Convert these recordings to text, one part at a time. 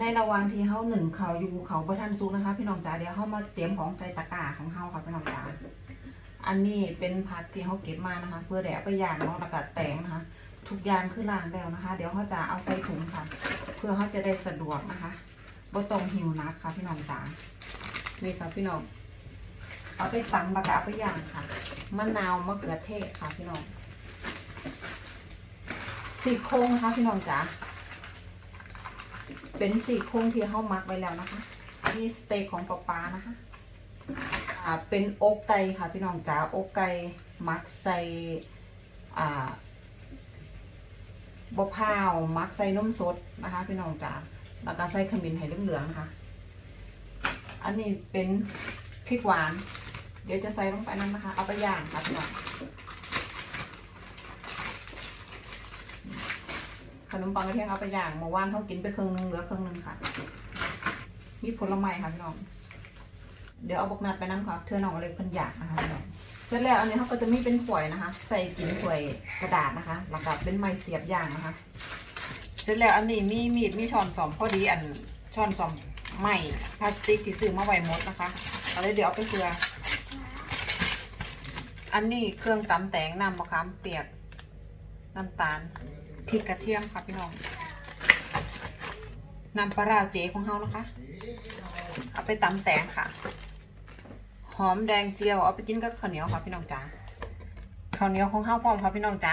ในระหว่างที่เฮาหนึ่งเขาอยู่เขาประทันซุกนะคะ พี่น้องจ๋าเดี๋ยวเฮามาเตรียมของใส่ตะกร้าของเฮาค่ะพี่น้องจ๋าอันนี้เป็นผักที่เฮาเก็บมานะคะ เพื่อแดดไปย่างเนาะแล้วก็แตงนะคะ ทุกอย่างคือล้างแล้วนะคะ เดี๋ยวเขาจะเอาใส่ถุงค่ะ เพื่อเขาจะได้สะดวกนะคะบ่ต้องหิวนักค่ะ พี่น้องจ๋านี่ค่ะพี่น้องเอาไปตำแล้วก็เอาไปย่างค่ะมะนาวมะเขือเทศค่ะพี่น้องสี่โครงนะคะพี่น้องจ๋า เป็นสี่โครงที่เข้ามักไว้แล้วนะคะอันนี้สเต็กของปลาปลานะคะอ่าเป็นอกไก่ค่ะพี่น้องจ๋าอกไก่มักใส่อ่าบะพร้าวมักใส่นมสดนะคะ พี่น้องจ๋าแล้วก็ใส่ขมิ้นให้เหลืองๆนะคะอันนี้เป็นพริกหวาน เดี๋ยวจะใส่ลงไปนั่นนะคะ เอาไปย่างค่ะพี่น้อง ขนมปังกระเทียมเอาไปอย่างเมื่อวานเขากินไปครึ่งหนึงเหลือครึ่งหนึงค่ะ มีผลไม้ค่ะพี่น้อง เดี๋ยวเอาบกนัดไปนั่งค่ะเธอน้องอะไรเพิ่นอยากนะคะพี่น้องเสร็จแล้วอันนี้เขาก็จะมีเป็นถ้วยนะคะ ใส่กินถ้วยกระดาษนะคะแล้วก็เป็นไม้เสียบย่างนะคะ เสร็จแล้วอันนี้มีมีดมีช้อนสอมพอดีอันช้อนสอมไม้พลาสติกที่ซื้อมาไว้หมดนะคะเอาเลยเดี๋ยวเอาไปเกลืออันนี้เครื่องตำแตงน้ำมะขามเปียกน้ำตาล พริกกระเทียมค่ะพี่น้องน้ำปลาราเจของเฮานะคะ เอาไปตำแตงค่ะ หอมแดงเจียวเอาไปจิ้นกับข้าวเหนียวค่ะพี่น้องจ๋าข้าวเหนียวของเฮาพร้อมค่ะพี่น้องจ๋า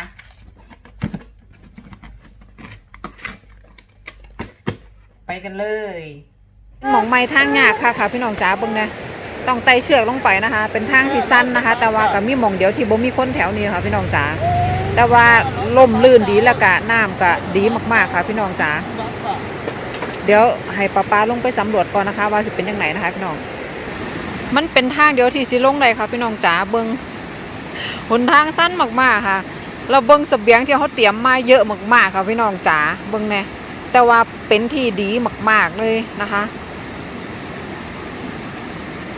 ไปกันเลยหมองไม้ทางยากค่ะค่ะ พี่น้องจ๋าเบิ่งนะต้องไต่เชือกลงไปนะคะ เป็นทางที่สั้นนะคะ แต่ว่าก็มีหมองเดียวที่บ่มีคนแถวนี้ค่ะพี่น้องจ๋า แต่ว่าล่มลื่นดีแล้วก็น้ำก็ดีมากๆค่ะพี่น้องจ๋าเดี๋ยวให้ป้าป้าลงไปสำรวจก่อนนะคะ ว่าจะเป็นยังไงนะคะพี่น้อง มันเป็นทางเดียวที่สิลงได้ค่ะพี่น้องจ๋าเบิงหนทางสั้นมากๆค่ะเราเบิงเสบียงที่เขาเตรียมมาเยอะมากๆค่ะพี่น้องจ๋าเบิงแน่แต่ว่าเป็นที่ดีมาก ๆเลยนะคะ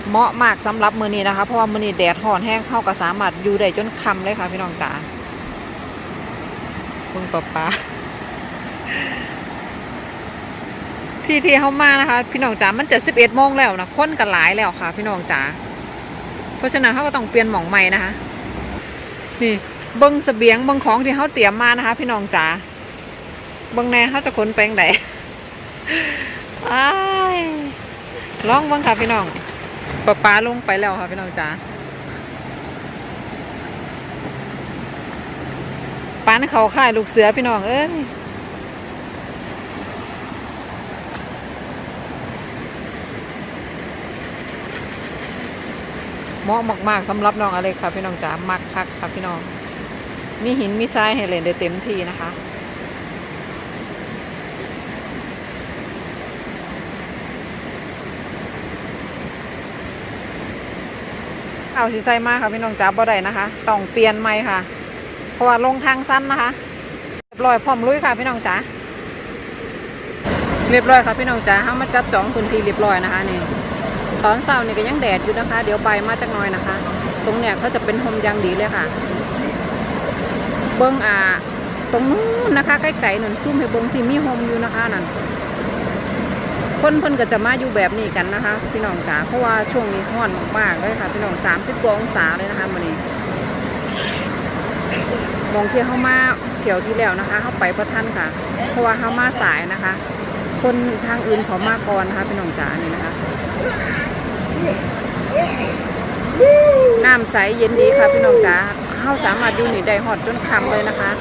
เหมาะมากสำหรับมือนี้นะคะ เพราะว่ามือนี้แดดห่อนแห้งเข้าก็สามารถอยู่ได้จนค่ำเลยค่ะพี่น้องจ๋า บิงปะปาที่ที่เขามานะคะ พี่น้องจ๋ามันจะสิบเอ็ดโมงแล้วนะค้นกันหลายแล้วค่ะ พี่น้องจ๋าเพราะฉะนั้นเขาก็ต้องเปลี่ยนหม่องใหม่นะคะนี่เบิ้งเสบียงเบิ้งของที่เขาเตรียมมานะคะ พี่น้องจ๋าเบิ้งแน่เขาจะขนไปยังไงอ้ลองเบิ้งค่ะพี่น้องปะป้าลงไปแล้วค่ะพี่น้องจ๋า ปานเขาค่ายลูกเสือพี่น้องเอ้ยเหมาะมากๆสำหรับน้องอเล็กค่ะพี่น้องจ๋ามักคักค่ะพี่น้อง มีหินมีทรายให้เล่นได้เต็มที่นะคะเอาสีใส่มากค่ะพี่น้องจ๋าบ่ได้นะคะ ต้องเปลี่ยนใหมค่ะ ราะว่าลงทางสั้นนะคะเรียบร้อยพร้อมลุยค่ะพี่น้องจ๋าเรียบร้อยค่ะพี่น้องจ๋าห้ามาจับจองพื้นที่เรียบร้อยนะคะนี่ตอนเช้านี่ก็ยังแดดอยู่นะคะ เดี๋ยวใบมาจากหน้อยนะคะ ตรงเนี้ยเขาจะเป็นโฮมยางดีเลยค่ะ เบิ้งอ่าตรงนู้นนะคะใกล้ๆนั่นซุ่มให้เบิ้งที่มีโฮมอยู่นะคะนั่นคนเพิ่นก็จะมาอยู่แบบนี้กันนะคะ พี่น้องจ๋าเพราะว่าช่วงนี้ร้อนมากๆเลยค่ะ พี่น้องสามสิบกว่าองศาเลยนะคะมันนี้ มองเที่เข้ามาเที่ยวที่แล้วนะคะ เข้าไปพระท่านค่ะ เพราะว่าเข้ามาสายนะคะ คนทางอื่นเขามาก่อนนะคะพี่น้องจ๋านี่นะคะ น้ำใสเย็นดีค่ะพี่น้องจ๋าเข้าสามารถอยู่นี่ได้หอดจนคำเลยนะคะ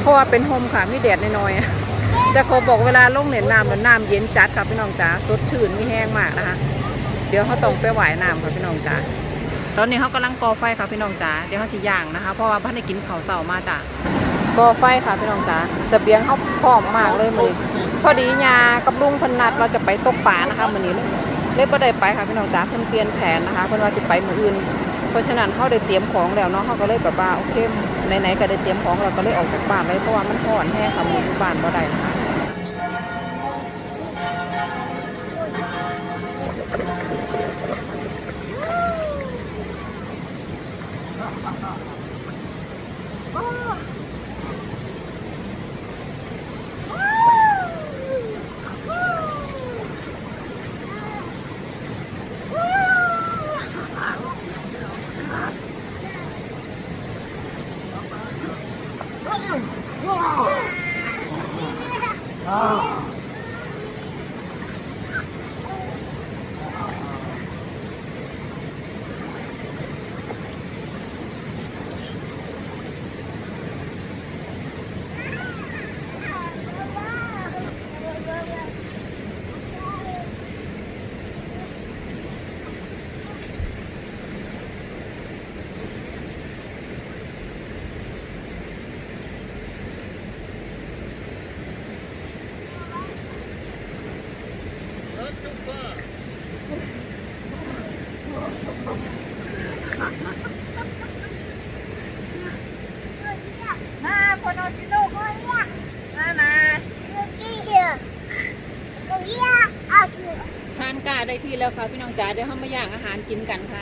เพราะว่าเป็นโฮมค่ะมีแดดน้อยๆแต่เขาบอกเวลาลงเล่นน้ำมันน้ำเย็นจัดค่ะพี่น้องจ๋าสดชื่นไม่แห้งมากนะคะ เดี๋ยวเขาต้องไปไหว้น้ำค่ะพี่น้องจ๋า ตอนนี้เขากำลังก่อไฟค่ะพี่น้องจ๋าเดี๋ยวเขาจะย่างนะคะ เพราะว่าพันได้กินข้าเสามาจ้ะก่อไฟค่ะพี่น้องจ๋าเสบียงเขาพร้อมมากเลยมือพอดียากับลุงพนนัดเราจะไปตกปลานะคะมือนี้เลยเล่บ่ได้ไปค่ะพี่น้องจ๋าเพิ่นเปลี่ยนแผนนะคะเพิ่นว่าจะไปมืออื่น เพราะฉะนั้นเขาได้เตรียมของแล้วเนาะเขาก็เลยแบบว่าโอเคไหนๆก็ได้เตรียมของเราก็เลยออกจากบ้านเลยเพราะว่ามันร้อนแห้งค่ะมือบ้านบ่ได้นะคะ Ah. ที่แล้วค่ะพี่น้องจ๋าเดี๋ยวเขามาย่างอาหารกินกันค่ะ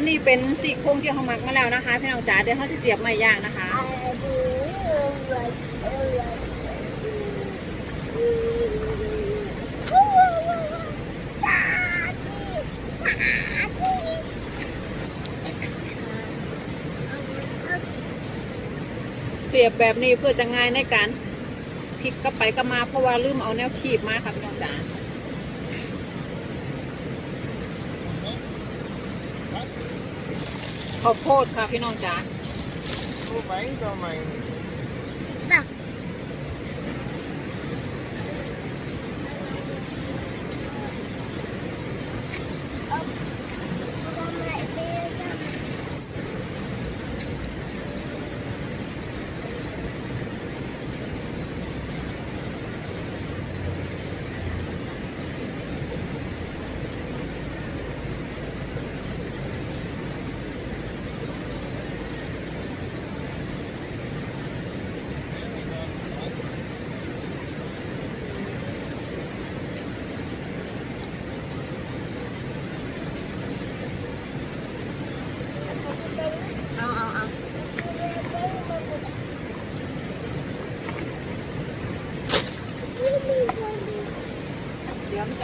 นนี้เป็นสี่โครงที่เขาหมักมาแล้วนะคะ พี่น้องจ๋าเดี๋ยวเขาจะเสียบไม้ย่างนะคะเสียบแบบนี้เพื่อจะง่ายในการพลิกกลับไปกลับมาเพราะว่าลืมเอาแนวขีบมาค่ะพี่น้องจ๋า ข้าวโพดค่ะพี่น้องจ๋า Hoe fijn dan mijn. Nou. เอา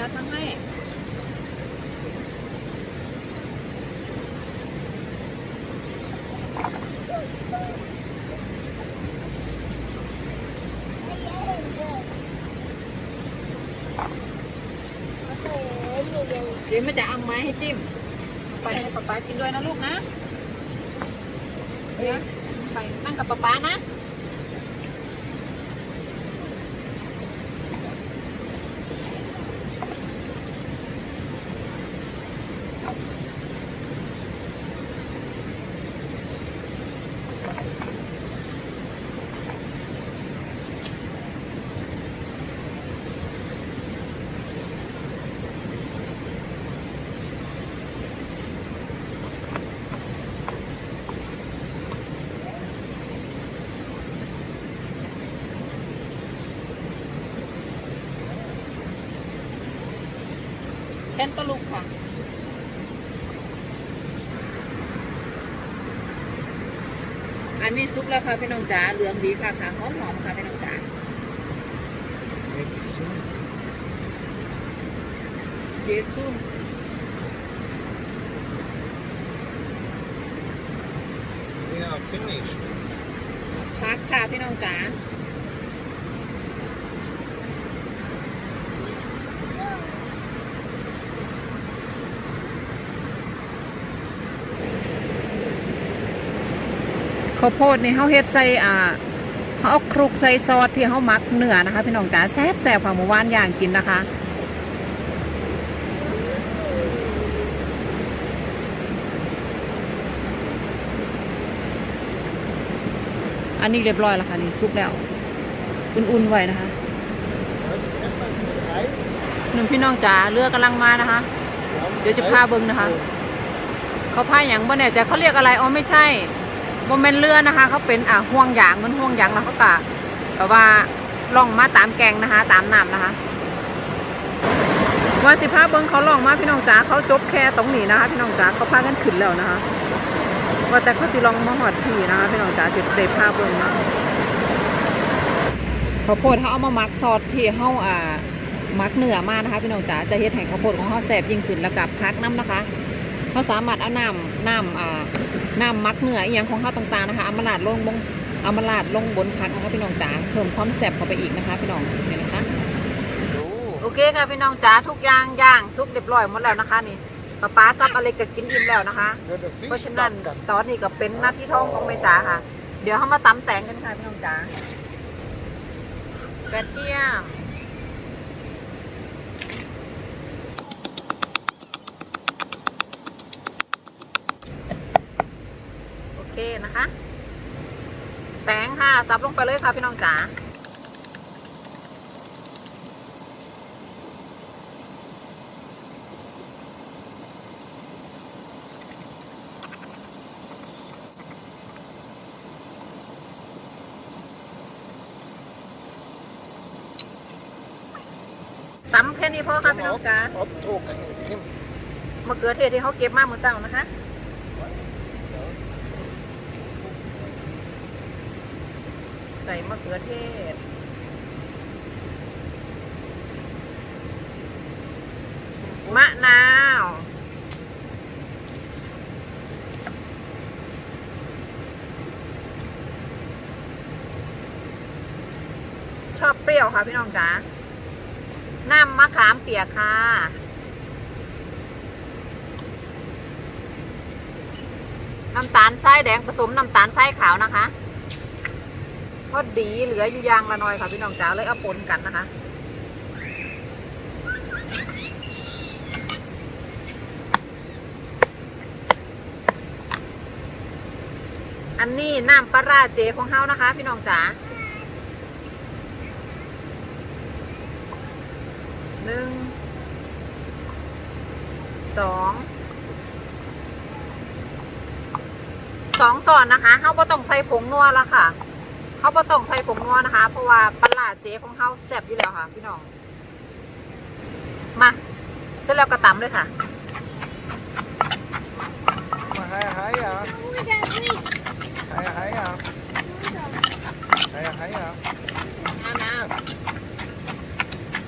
เดี๋ยวมันจะทำให้เดี๋ยวมันจะเอาไม้ให้จิ้ม ไปให้ป๊าป๊ากินด้วยนะลูกนะเดี๋ยวไปนั่งกับป๊าป๊านะ แคนตาลูกค่ะ อันนี้ซุป แล้วค่ะพี่น้องจ๋าเหลืองดีค่ะค่ะหอมหอมๆค่ะพี่น้องจ๋า Even zo. เยซุ่ม finished. พักค่ะพี่น้องจ๋า ข้าวโพดนี่เขาเฮ็ดใส่อ่าเขาเอาคลุกใส่ซอสที่เขาหมักเนื้อนะคะ พี่น้องจ๋าแซ่บแซ่บค่ะหมู่บ้านย่างกินนะคะอันนี้เรียบร้อยแล้วค่ะนี่ซุปแล้ว อุ่นๆไว้นะคะหนึ่งพี่น้องจ๋าเรือกำลังมานะคะ เดี๋ยวจะพาเบิ้งนะคะ เขาพายอย่างบ่เนี่ยจะเขาเรียกอะไรอ๋อไม่ใช่ โมเมนเรือนะคะ เขาเป็นอ่าห่วงยางเหมันห่วงยางแล้วเขากแบบว่าล่องมาตามแกงนะคะ ตามน้ำนะคะว่าสิพาเบิ้งเขาล่องมาพี่น้องจ๋าเขาจบแค่ตรงนี้นะคะ พี่น้องจ๋าเขาพากันขึ้นแล้วนะคะ ว่าแต่เขาสิลองมาหอดพี่นะคะ พี่น้องจ๋าจะได้พาเบิ้งเนะข้าวโพดเขาเอามามักซอสที่เขาอ่ามักเนื้อมากนะคะ พี่น้องจ๋าจะเฮ็ดแห่งข้าวโพดของเขาแซ่บยิ่งขึ้นแล้วกับพักน้ำนะคะ เขาสามารถเอาน้ำน้ำอ่าน้ำมักเนื้ออีหยังของเขาต่างๆนะคะเอามาลาดลงบนเอามาลาดลงบนพักนะคะพี่น้องจ๋าเพิ่มความแซ่บเข้าไปอีกนะคะ พี่น้องเห็นนะคะโอเคค่ะพี่น้องจ๋าทุกอย่างย่างซุปเรียบร้อยหมดแล้วนะคะนี่ป้าป๊ากับอะไรก็กินอิ่มแล้วนะคะ เพราะฉะนั้นตอนนี้ก็เป็นหน้าที่ท้องของแม่จ๋าค่ะ เดี๋ยวเขามาตำแตงกันค่ะพี่น้องจ๋ากระเทียมโอเค นะคะ แตงค่ะซับลงไปเลยค่ะพี่น้องจ๋าตำแค่นี้พอค่ะพี่น้องจ๋า Up talk. มะเขือเทศที่เขาเก็บมาเมื่อเช้านะคะ ใส่มะเขือเทศ มะนาว ชอบเปรี้ยวค่ะพี่น้องจ๋าน้ำมะขามเปียกค่ะน้ำตาลทรายแดงผสมน้ำตาลทรายขาวนะคะ อดีเหลืออยู่ยางละน่อยค่ะพี่น้องจ๋าเลยเอาปนกันนะคะอันนี้น้ำปลาราเจของเฮานะคะ พี่น้องจ๋าหนึ่งสองสองส่วนนะคะเขาบ่ต้องใส่ผงนัวละค่ะ เขาประต้องใส่ผมงอนะคะ เพราะว่าปลาเจ๊ของเขาแซ่บอยู่แล้วค่ะ พี่น้อง มาเสร็จแล้วกระตำเลยค่ะมาหายหายอะหายหายอะหายหายอะมานา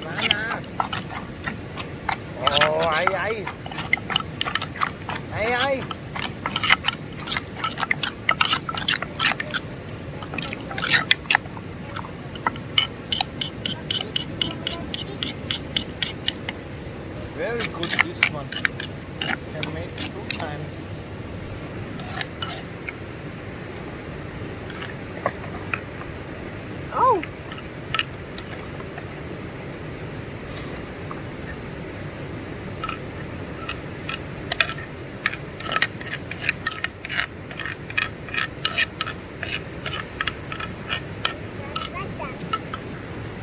มานาโอ้ไอ้ไอ้ไอ้ไอ้ good this one. Can make two times. โอ้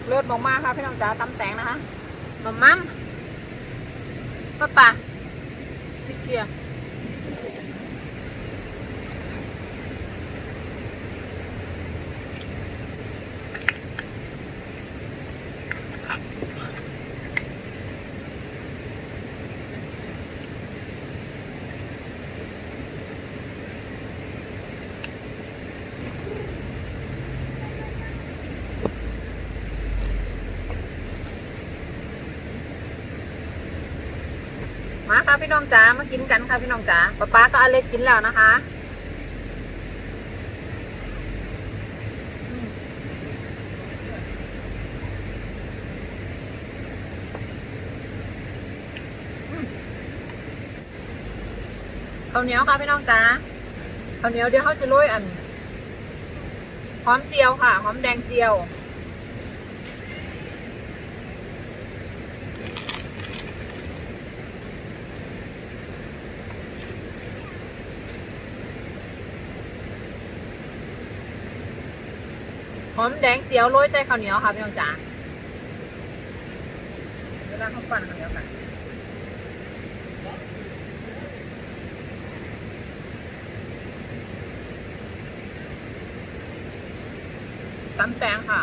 เลือด มากๆค่ะพี่น้องจ๋าตำแตงนะคะ พี่น้องจ๋ามากินกันค่ะพี่น้องจ๋าป๊าป๊าก็อเล็กกินแล้วนะคะข้าวเหนียวค่ะพี่น้องจ้าข้าวเหนียวเดี๋ยวเขาจะโรยอันหอมเจียวค่ะหอมแดงเจียว หอมแดงเจียวโรยใส่ข้าวเหนียวค่ะพี่น้องจ๋าเวลาเขาปั่นข้าวเหนียวกันตำแตงค่ะ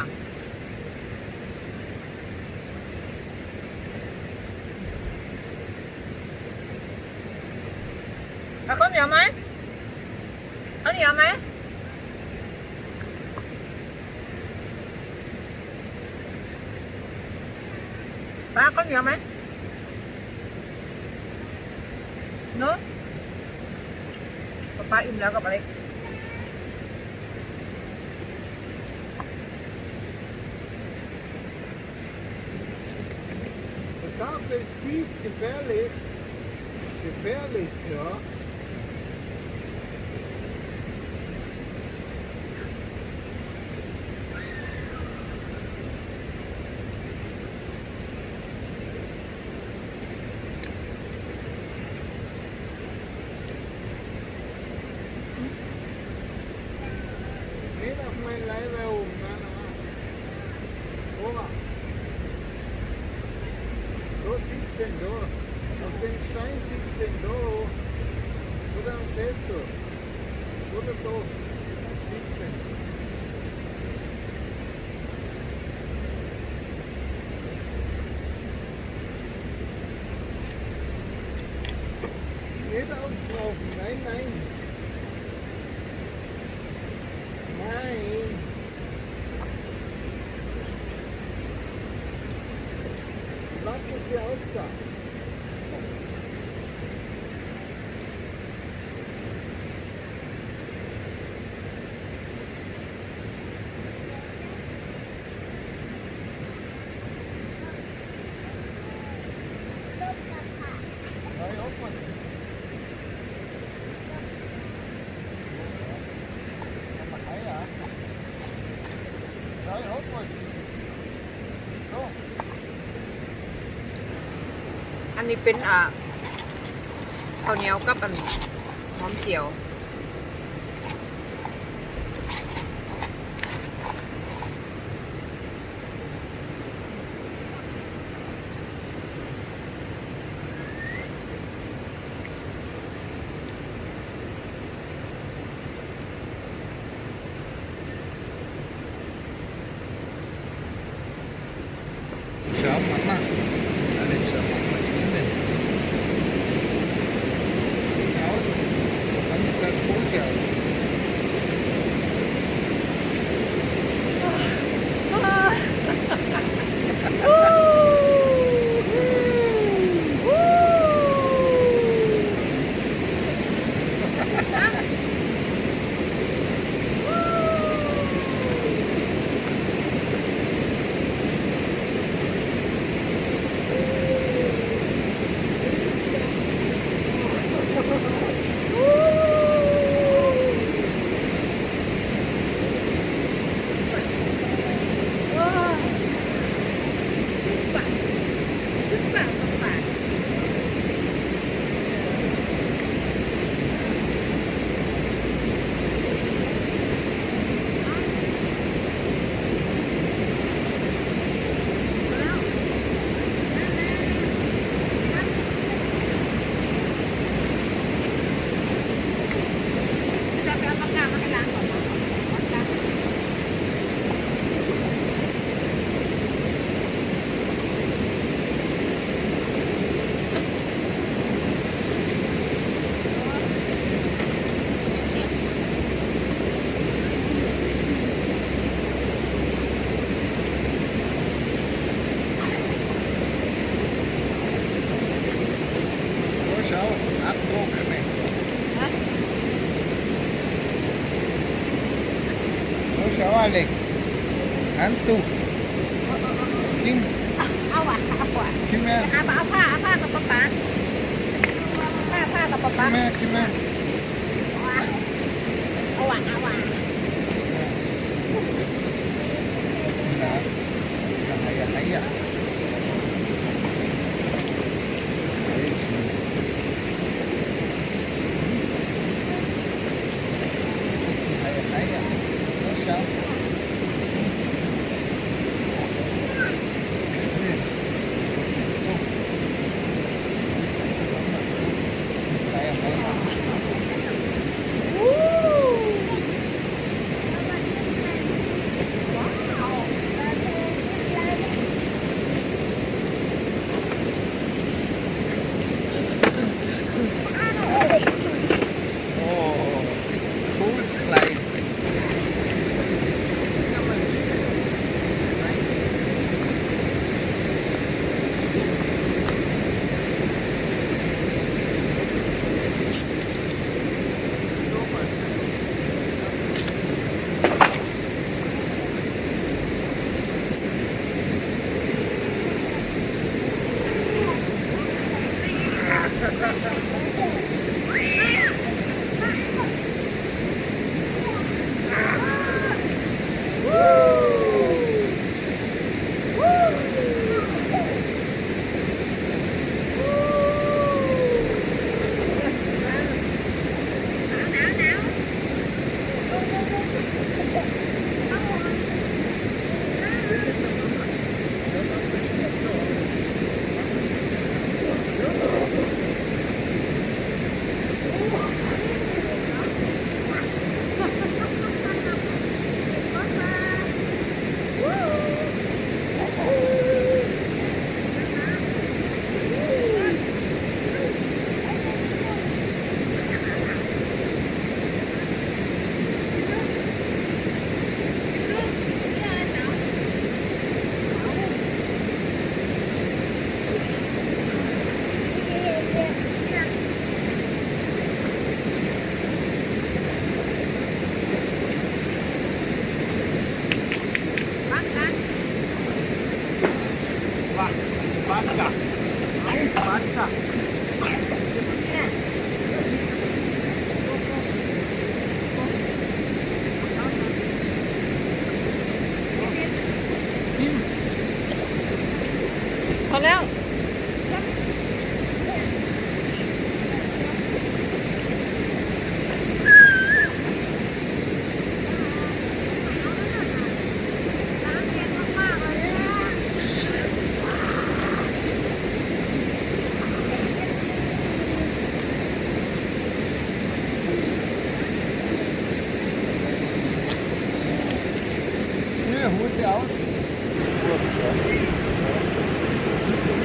เอาข้าวเหนียวไหมข้าวเหนียวไหม ป้าข้าวเหนียวไหมเนอะป้าอิ่มแล้ วกับอะไร Das Safte ist fies gefährlich. Gefährlich, ja. Stop. อันนี้เป็นอ่าข้าวเหนียวกับอันหอมเจียว อันตุ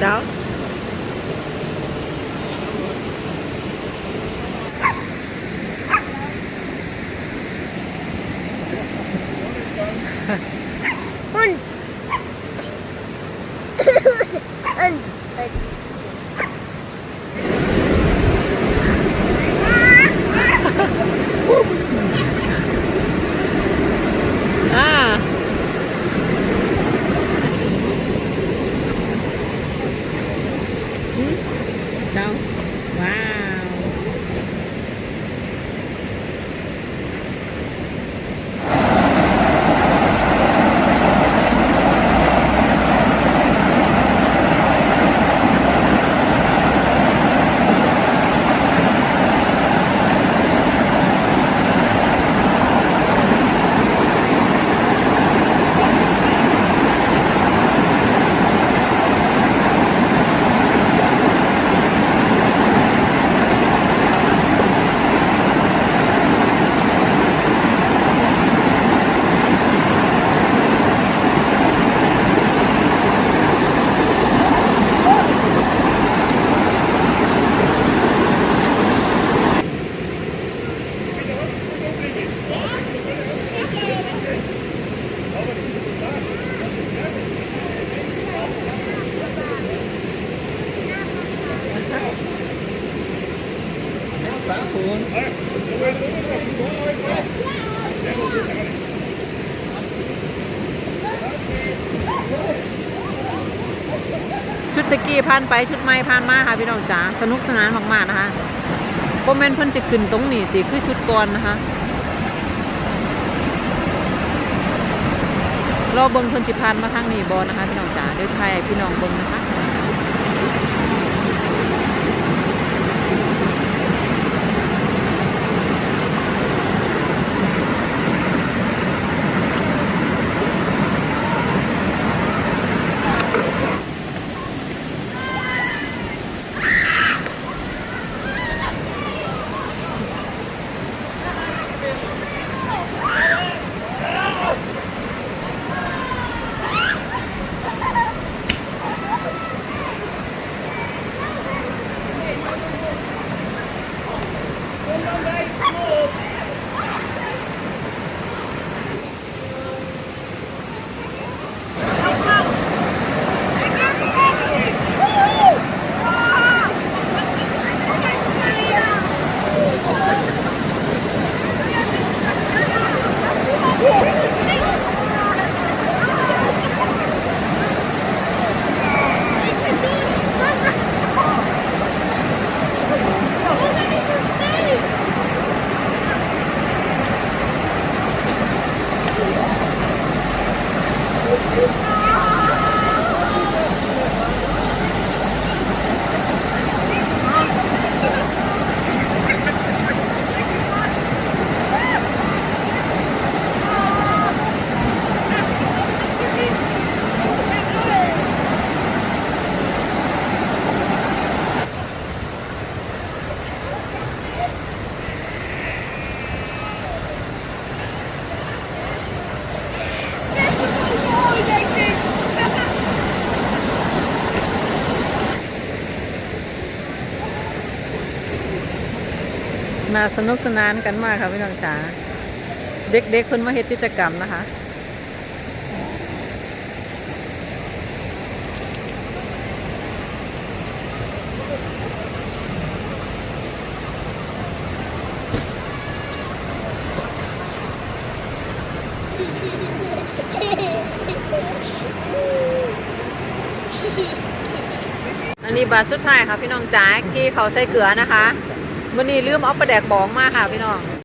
เจ้า หุ่นอัน อ่าหืมเจ้า ว้าว ชุดตะกี้ผ่านไปชุดไม้ผ่านมาค่ะพี่น้องจ๋าสนุกสนานมากๆนะคะบ่แมนเพิ่นจะขึ้นตรงนี้ติคือชุดก่อนนะคะรอเบิงเพิ่นสิพานมาทางนี้บอนะคะพี่น้องจ๋าเดี๋ยวถ่ายพี่น้องเบิงนะคะาสนุกสนานกันมากค่ะพี่น้องจ๋าเด็กๆเพิ่นมาเฮ็ดกิจกรรมนะคะอันนี้บาทสุดท้ายค่ะพี่น้องจ๋ากี้เขาใส่เกลือนะคะ วันนี้ลืมเอาประแดกบองมาค่ะพี่น้อง